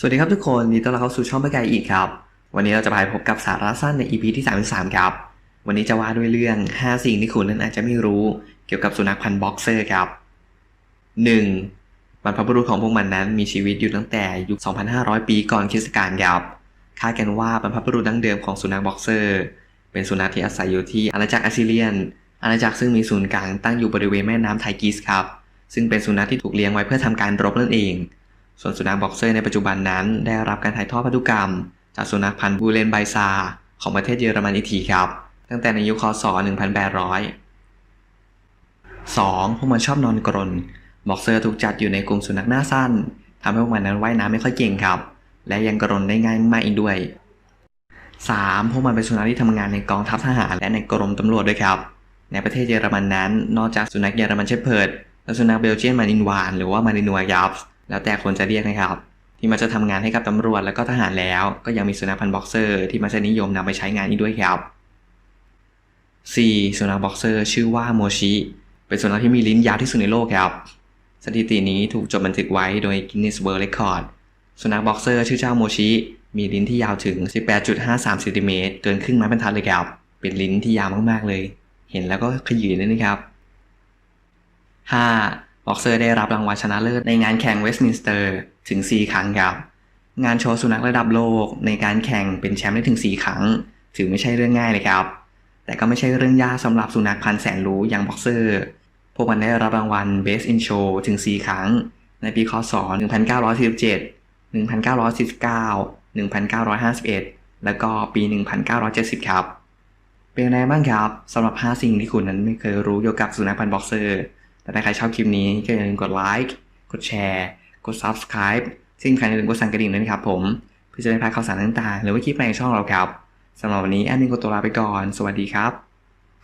สวัสดีครับทุกคนนดีต้อนรับเข้าสู่ช่องไปไกลอีกครับ วันนี้เราจะไปพบกับสาระสั้นใน EP ที่ 33 ครับ วันนี้จะว่าด้วยเรื่อง 5 สิ่งที่คุณนั้นอาจจะไม่รู้ เกี่ยวกับสุนัขพันธุ์บ็อกเซอร์ครับ 1. บรรพบุรุษของพวกมันนั้นมีชีวิตอยู่ตั้งแต่ยุค 2,500 ปีก่อนคริสต์กาลครับคาดกันว่าบรรพบุรุษดั้งเดิมของสุนัขบ็อกเซอร์ เป็นสุนัขที่อาศัยอยู่ที่อาณาจักรอัสซีเรียน อาณาจักรซึ่งมีศูนย์กลางตั้งอยู่บริเวณแม่น้ำไทกิสครับ ซึ่งเป็นสุนัขที่ถูกเลี้ยงไว้เพื่อทำการรบนั่นเอง ส่วนสุนัขบ็อกเซอร์ในปัจจุบันนั้น ได้รับการถ่ายทอดพันธุกรรม จากสุนัขพันธุ์บูเลนไบซา ของประเทศเยอรมันอีกทีครับ ตั้งแต่ในยุคคศ 1800 2. พวกมันชอบนอนกรนบ็อกเซอร์ถูกจัดอยู่ในกลุ่มสุนัขหน้าสั้นทำให้พวกมันนั้นว่ายน้ำไม่ค่อยเก่งครับ และยังกรนได้ง่ายมากอีกด้วย 3. พวกมันเป็นสุนัขที่ทำงานในกองทัพทหารและในกรมตำรวจด้วยครับ ในประเทศเยอรมันนั้น นอกจากสุนัขเยอรมันเชพเพิร์ดและสุนัขเบลเจียนมารินวาน หรือว่ามารินัวยับส์แล้วแต่คนจะเรียกนะครับ ที่มันจะทำงานให้กับตำรวจและก็ทหารแล้ว ก็ยังมีสุนัขพันธุ์บ็อกเซอร์ที่มันจะนิยมนำไปใช้งานอีกด้วยครับ 4. สุนัขบ็อกเซอร์ชื่อว่าโมชิ เป็นสุนัขที่มีลิ้นยาวที่สุดในโลกครับ สถิตินี้ถูกจดบันทึกไว้โดย Guinness World Record สุนัขบ็อกเซอร์ชื่อเจ้าโมชิ มีลิ้นที่ยาวถึง 18.53ซนติเมตรเกินครึ่งไม้บรรทัดเลยครับ เป็นลิ้นที่ยาวมากๆเลย เห็นแล้วก็ขยืนเลยนะครับ 5. บ็อกเซอร์ได้รับรางวัลชนะเลิศในงานแข่งเวสต์มินสเตอร์ถึง 4 ครั้งครับ งานโชว์สุนัขระดับโลกในการแข่งเป็นแชมป์ได้ถึง 4 ครั้ง ถือไม่ใช่เรื่องง่ายเลยครับ แต่ก็ไม่ใช่เรื่องยากสำหรับสุนัขพันแสนรู้อย่างบ็อกเซอร์ พวกมันได้รับรางวัล Best in Show ถึง 4 ครั้ง ในปีคศ 1947 1949 1951 แล้วก็ปี 1970 ครับ เป็นไงบ้างครับสำหรับ 5 สิ่งที่คุณนั้นไม่เคยรู้เกี่ยวกับสุนัขพันธุ์บ็อกเซอร์ แต่ถ้าใครชอบคลิปนี้ก็อย่าลืมกดไลค์ กดแชร์ กด Subscribe ซึ่งใครอย่าลืมกดสั่นกระดิ่งด้วยนะครับผม เพื่อจะได้พลาดข่าวสารต่างๆ หรือว่าคลิปใหม่ในช่องเราครับสำหรับวันนี้แอดมินกดตัวลาไปก่อน สวัสดีครับ